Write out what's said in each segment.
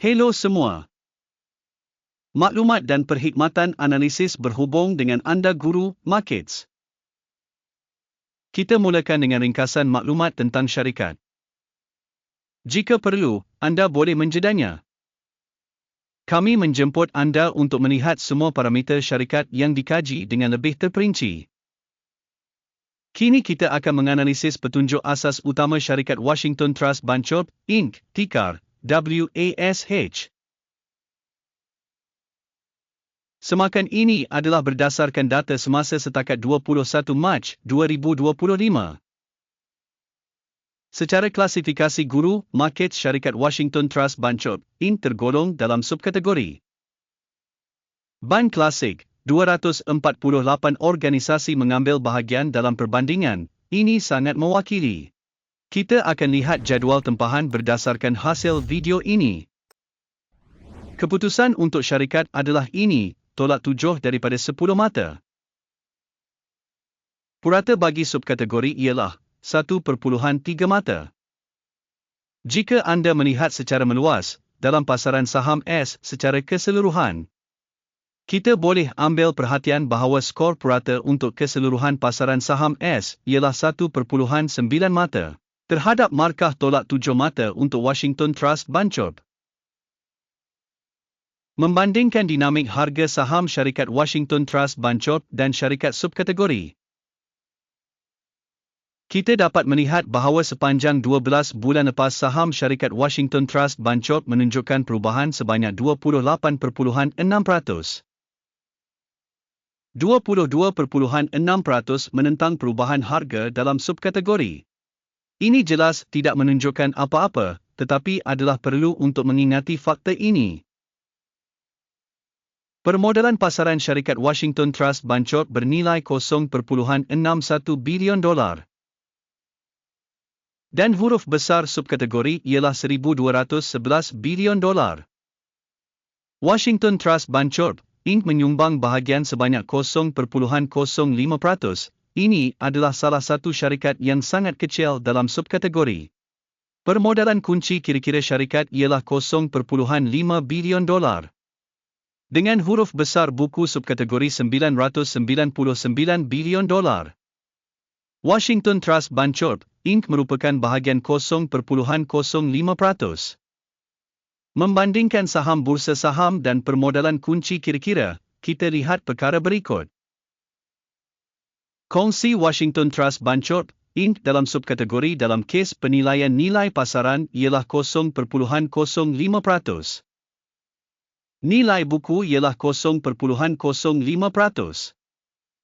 Hello semua. Maklumat dan perkhidmatan analisis berhubung dengan anda guru markets. Kita mulakan dengan ringkasan maklumat tentang syarikat. Jika perlu, anda boleh menjedanya. Kami menjemput anda untuk melihat semua parameter syarikat yang dikaji dengan lebih terperinci. Kini kita akan menganalisis petunjuk asas utama syarikat Washington Trust Bancorp, Inc., tikar WASH. Semakan ini adalah berdasarkan data semasa setakat 21 Mac 2025. Secara klasifikasi guru, market syarikat Washington Trust Bancorp, Inc. tergolong dalam subkategori. Ban Klasik, 248 organisasi mengambil bahagian dalam perbandingan, ini sangat mewakili. Kita akan lihat jadual tempahan berdasarkan hasil video ini. Keputusan untuk syarikat adalah ini, tolak tujuh daripada sepuluh mata. Purata bagi subkategori ialah 1.3 mata. Jika anda melihat secara meluas, dalam pasaran saham S secara keseluruhan, kita boleh ambil perhatian bahawa skor purata untuk keseluruhan pasaran saham S ialah 1.9 mata terhadap markah tolak 7 mata untuk Washington Trust Bancorp. Membandingkan dinamik harga saham syarikat Washington Trust Bancorp dan syarikat subkategori. Kita dapat melihat bahawa sepanjang 12 bulan lepas saham syarikat Washington Trust Bancorp menunjukkan perubahan sebanyak 28.6%. 22.6% menentang perubahan harga dalam subkategori. Ini jelas tidak menunjukkan apa-apa, tetapi adalah perlu untuk mengingati fakta ini. Permodalan pasaran syarikat Washington Trust Bancorp bernilai 0.61 bilion dolar. Dan huruf besar subkategori ialah 1,211 bilion dolar. Washington Trust Bancorp, Inc. menyumbang bahagian sebanyak 0.05%. Ini adalah salah satu syarikat yang sangat kecil dalam subkategori. Permodalan kunci kira-kira syarikat ialah 0.5 bilion dolar. Dengan huruf besar buku subkategori 999 bilion dolar. Washington Trust Bancorp, Inc. merupakan bahagian 0.05%. Membandingkan saham bursa saham dan permodalan kunci kira-kira, kita lihat perkara berikut. Kongsi Washington Trust Bancorp, Inc. dalam subkategori dalam kes penilaian nilai pasaran ialah 0.05%. Nilai buku ialah 0.05%.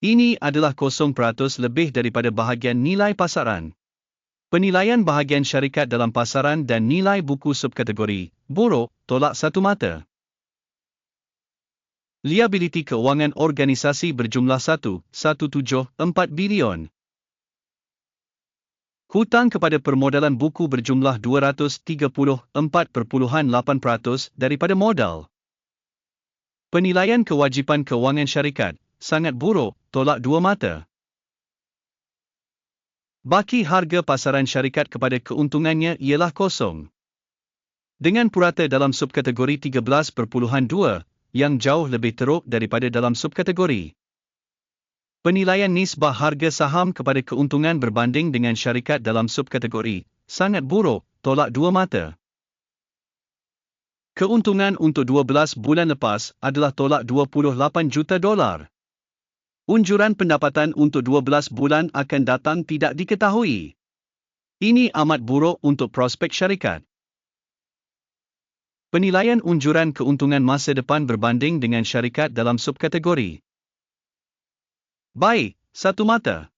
Ini adalah 0% lebih daripada bahagian nilai pasaran. Penilaian bahagian syarikat dalam pasaran dan nilai buku subkategori, buruk, tolak satu mata. Liability keuangan organisasi berjumlah 1.174 bilion. Hutang kepada permodalan buku berjumlah 234.8% daripada modal. Penilaian kewajipan keuangan syarikat, sangat buruk, tolak dua mata. Baki harga pasaran syarikat kepada keuntungannya ialah kosong. Dengan purata dalam subkategori 13.2, yang jauh lebih teruk daripada dalam subkategori. Penilaian nisbah harga saham kepada keuntungan berbanding dengan syarikat dalam subkategori, sangat buruk, tolak dua mata. Keuntungan untuk 12 bulan lepas adalah tolak 28 juta dolar. Unjuran pendapatan untuk 12 bulan akan datang tidak diketahui. Ini amat buruk untuk prospek syarikat. Penilaian unjuran keuntungan masa depan berbanding dengan syarikat dalam subkategori. Baik, satu mata.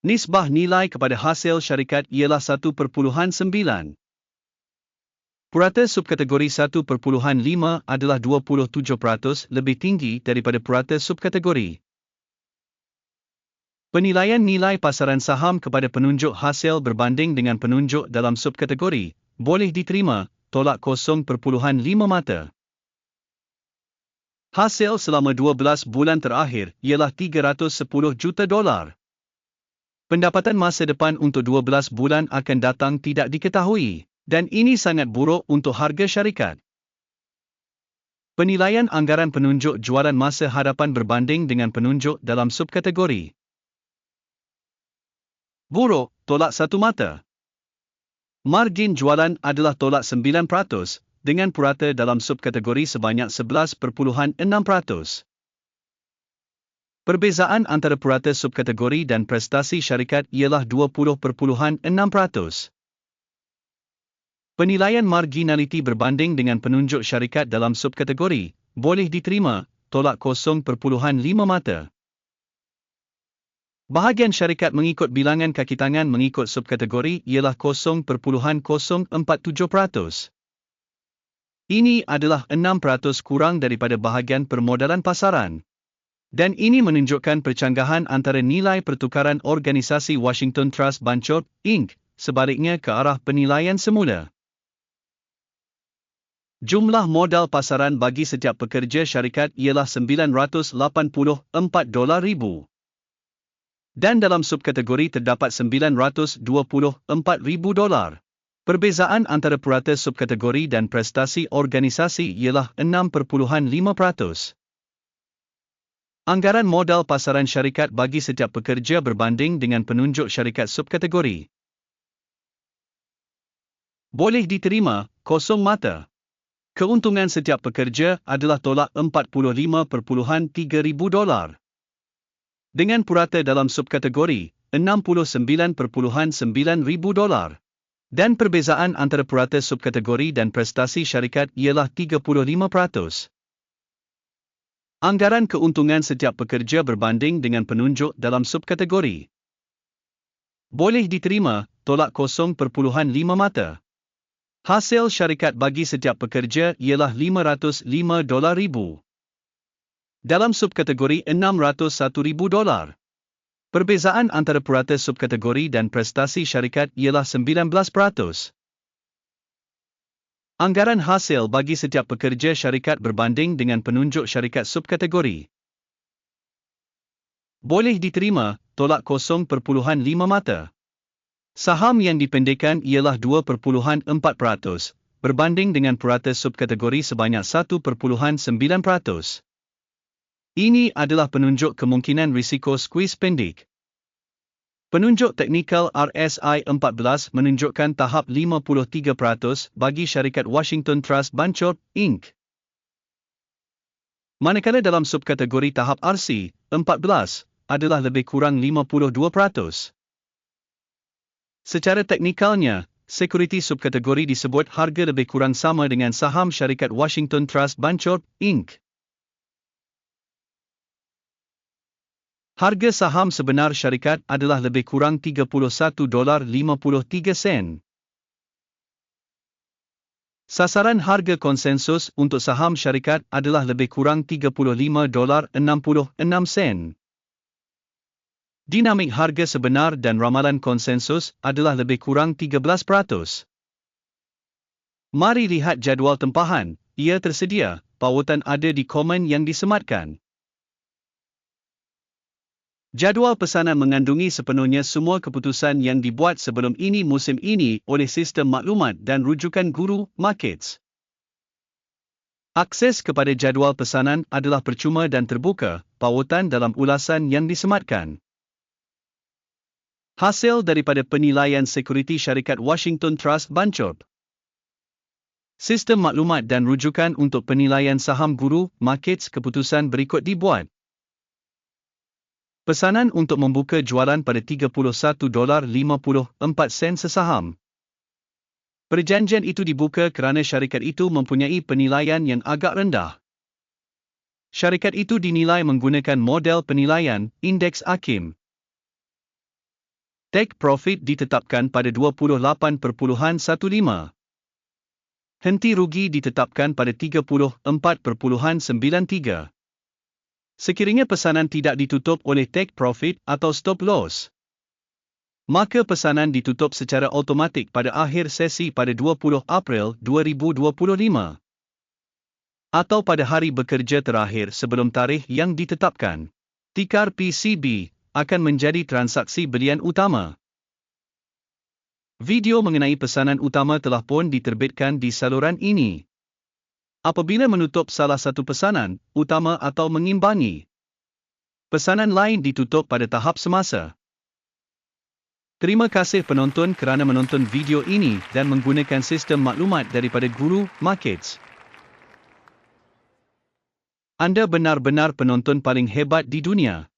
Nisbah nilai kepada hasil syarikat ialah 1.9. Purata subkategori 1.5 adalah 27% lebih tinggi daripada purata subkategori. Penilaian nilai pasaran saham kepada penunjuk hasil berbanding dengan penunjuk dalam subkategori boleh diterima, tolak 0.5 mata. Hasil selama 12 bulan terakhir ialah 310 juta dolar. Pendapatan masa depan untuk 12 bulan akan datang tidak diketahui, dan ini sangat buruk untuk harga syarikat. Penilaian anggaran penunjuk jualan masa hadapan berbanding dengan penunjuk dalam subkategori. Buruk, tolak satu mata. Margin jualan adalah tolak 9% dengan purata dalam subkategori sebanyak 11.6%. Perbezaan antara purata subkategori dan prestasi syarikat ialah 20.6%. Penilaian marginaliti berbanding dengan penunjuk syarikat dalam subkategori boleh diterima tolak 0.5 mata. Bahagian syarikat mengikut bilangan kaki tangan mengikut subkategori ialah 0.047%. Ini adalah 6% kurang daripada bahagian permodalan pasaran. Dan ini menunjukkan percanggahan antara nilai pertukaran organisasi Washington Trust Bancorp, Inc. sebaliknya ke arah penilaian semula. Jumlah modal pasaran bagi setiap pekerja syarikat ialah 984 dolar ribu. Dan dalam subkategori terdapat 924 ribu dolar. Perbezaan antara purata subkategori dan prestasi organisasi ialah 6.5%. Anggaran modal pasaran syarikat bagi setiap pekerja berbanding dengan penunjuk syarikat subkategori. Boleh diterima, kosong mata. Keuntungan setiap pekerja adalah tolak 45.3 ribu dolar. Dengan purata dalam subkategori, 69.9 ribu dolar. Dan perbezaan antara purata subkategori dan prestasi syarikat ialah 35%. Anggaran keuntungan setiap pekerja berbanding dengan penunjuk dalam subkategori. Boleh diterima, tolak 0.5 mata. Hasil syarikat bagi setiap pekerja ialah 505 dolar ribu. Dalam subkategori 601 ribu dolar. Perbezaan antara purata subkategori dan prestasi syarikat ialah 19%. Anggaran hasil bagi setiap pekerja syarikat berbanding dengan penunjuk syarikat subkategori. Boleh diterima, tolak 0.5 mata. Saham yang dipendekkan ialah 2.4% berbanding dengan purata subkategori sebanyak 1.9%. Ini adalah penunjuk kemungkinan risiko squeeze pendek. Penunjuk teknikal RSI 14 menunjukkan tahap 53% bagi syarikat Washington Trust Bancorp, Inc. Manakala dalam subkategori tahap RC 14 adalah lebih kurang 52%. Secara teknikalnya, sekuriti subkategori disebut harga lebih kurang sama dengan saham syarikat Washington Trust Bancorp, Inc. Harga saham sebenar syarikat adalah lebih kurang 31 dolar 53 sen. Sasaran harga konsensus untuk saham syarikat adalah lebih kurang 35 dolar 66 sen. Dinamik harga sebenar dan ramalan konsensus adalah lebih kurang 13%. Mari lihat jadual tempahan, ia tersedia, pautan ada di komen yang disematkan. Jadual pesanan mengandungi sepenuhnya semua keputusan yang dibuat sebelum ini musim ini oleh sistem maklumat dan rujukan guru markets. Akses kepada jadual pesanan adalah percuma dan terbuka, pautan dalam ulasan yang disematkan. Hasil daripada penilaian sekuriti syarikat Washington Trust Bancorp. Sistem maklumat dan rujukan untuk penilaian saham guru markets keputusan berikut dibuat. Pesanan untuk membuka jualan pada 31 dolar 54 sen sesaham. Perjanjian itu dibuka kerana syarikat itu mempunyai penilaian yang agak rendah. Syarikat itu dinilai menggunakan model penilaian indeks Akim Take profit ditetapkan pada 28.15. Henti rugi ditetapkan pada 34.93. Sekiranya pesanan tidak ditutup oleh take profit atau stop loss, maka pesanan ditutup secara automatik pada akhir sesi pada 20 April 2025 atau pada hari bekerja terakhir sebelum tarikh yang ditetapkan. Tikar PCB akan menjadi transaksi belian utama. Video mengenai pesanan utama telah pun diterbitkan di saluran ini. Apabila menutup salah satu pesanan, utama atau mengimbangi. Pesanan lain ditutup pada tahap semasa. Terima kasih penonton kerana menonton video ini dan menggunakan sistem maklumat daripada Guru Markets. Anda benar-benar penonton paling hebat di dunia.